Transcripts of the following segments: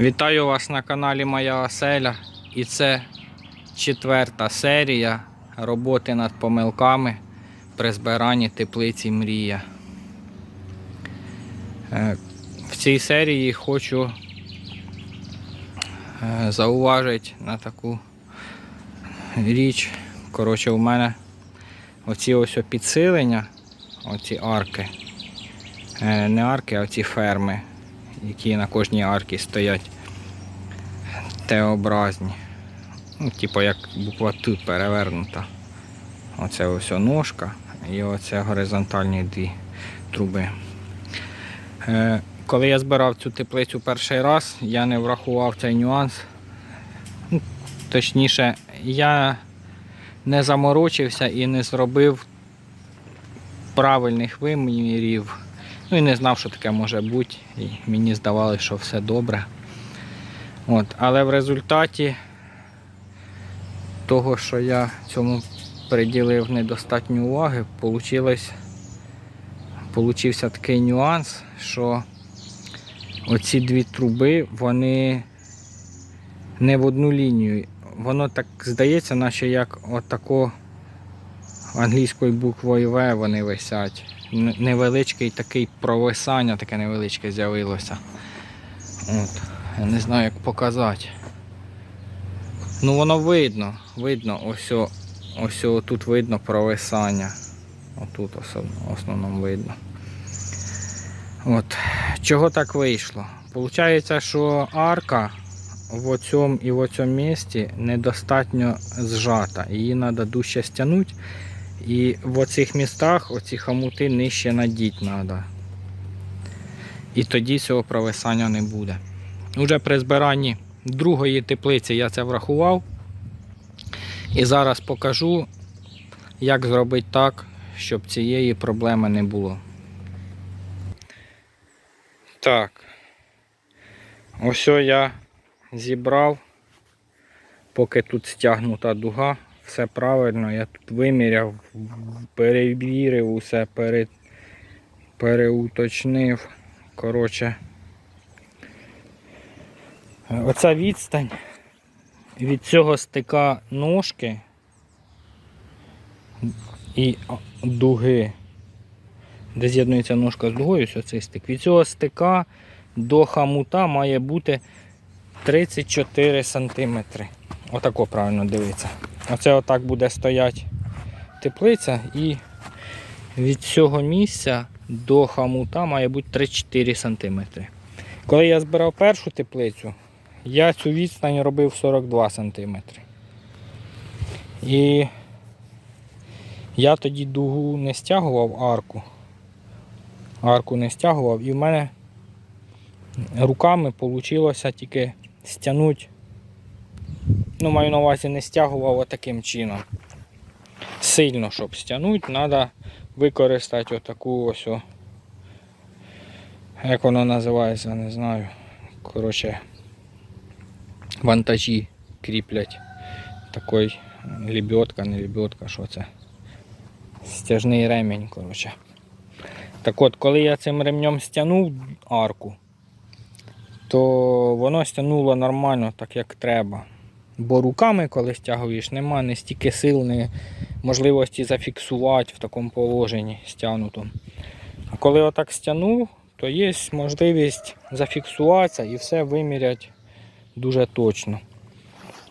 Вітаю вас на каналі Моя Оселя. І це четверта серія роботи над помилками при збиранні теплиці Мрія. Е, В цій серії хочу е, зауважити на таку річ. Коротше, у мене оці ось підсилення, оці арки. Е, Не арки, а оці ферми, які на кожній арці стоять Т-образні. Ну, типу як буква Т перевернута. Оце ось ножка і оце горизонтальні дві труби. Е, коли я збирав цю теплицю перший раз, я не врахував цей нюанс. Ну, Точніше, я не заморочився і не зробив правильних вимірів. Ну і не знав, що таке може бути. І мені здавалося, що все добре. От, але в результаті того, що я цьому приділив недостатньо уваги, получилось, такий нюанс, що оці дві труби, вони не в одну лінію. Воно так здається, наче як отако англійською буквою В вони висять. Невеличкий такий провисання, таке невеличке з'явилося. От. Я не знаю, як показати. Ну воно видно, видно, ось, ось тут видно провисання. Отут в основному видно. От. Чого так вийшло? Получається, що арка в цьому і в цьому місці недостатньо зжата. Її треба дужче стягнути. І в оцих містах оці хамути нижче надіть треба. І тоді цього провисання не буде. Уже при збиранні другої теплиці я це врахував. І зараз покажу, як зробити так, щоб цієї проблеми не було. Так. Ось я зібрав, поки тут стягнута дуга, все правильно, я тут виміряв, перевірив усе, пере, переуточнив. Коротше. Оця відстань від цього стика ножки і дуги, де з'єднується ножка з дугою, ось цей стик. Від цього стика до хамута має бути 34 см. Отако правильно дивиться. Оце отак буде стояти теплиця і від цього місця до хамута має бути 34 см. Коли я збирав першу теплицю, я цю відстань робив 42 см. І я тоді дугу не стягував арку. Арку не стягував і в мене руками вийшло тільки стягнути. Ну, маю на увазі не стягував отаким чином. Сильно, щоб стягнути, треба використати отаку ось. О, як воно називається, не знаю. Коротше, вантажі кріплять. Такий лебедка, не лебедка, що це? Стяжний ремінь, коротше. Так от, коли я цим ремнем стягнув арку, то воно стягнуло нормально, так як треба. Бо руками, коли стягуєш, нема не стільки сил, не можливості зафіксувати в такому положенні стягнутому. А коли отак стягнув, то є можливість зафіксуватися і все виміряти дуже точно.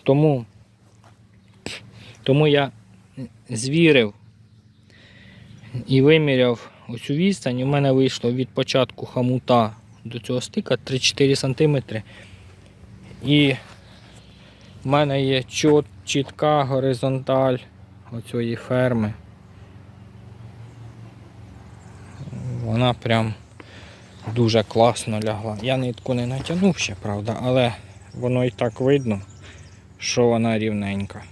Тому, тому я звірив і виміряв оцю відстань. У мене вийшло від початку хамута до цього стика 3-4 см. І в мене є чітка горизонталь оцієї ферми. Вона прям дуже класно лягла. Я нитку не натягнув ще, правда, але воно і так видно, що вона рівненька.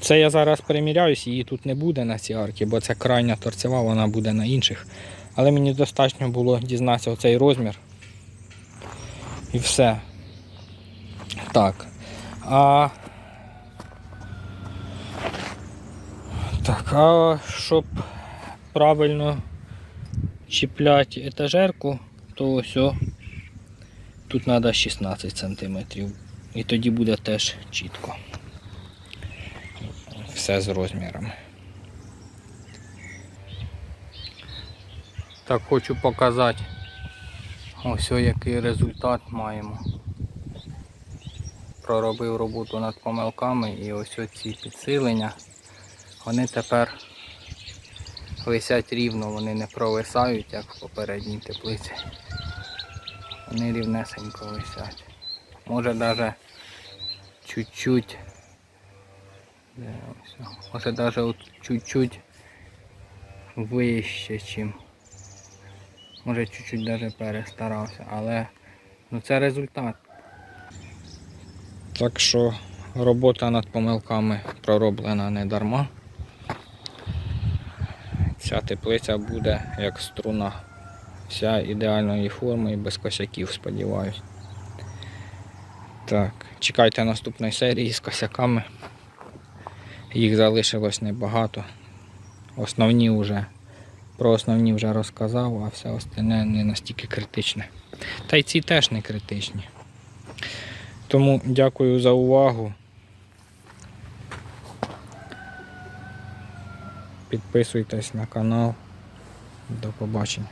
Це я зараз переміряюсь, її тут не буде на цій арці, бо це крайня торцева, вона буде на інших. Але мені достатньо було дізнатися оцей розмір. І все. Так. А... Так, а щоб правильно чіпляти етажерку, то ось Тут треба 16 см. І тоді буде теж чітко. Все з розмірами. Так, хочу показати. Ось який результат маємо. Проробив роботу над помилками і ось ці підсилення. Вони тепер висять рівно, вони не провисають, як в попередній теплиці. Вони рівнесенько висять. Може навіть чуть-чуть. Може навіть чуть-чуть вище, чим. Може чуть-чуть навіть перестарався, але ну це результат. Так що робота над помилками пророблена не дарма. Ця теплиця буде як струна. Вся ідеальної форми і без косяків, сподіваюсь. Так, чекайте наступної серії з косяками. Їх залишилось небагато. Основні вже, про основні вже розказав, а все остальне не настільки критичне. Та й ці теж не критичні. Тому дякую за увагу. Підписуйтесь на канал. До побачення.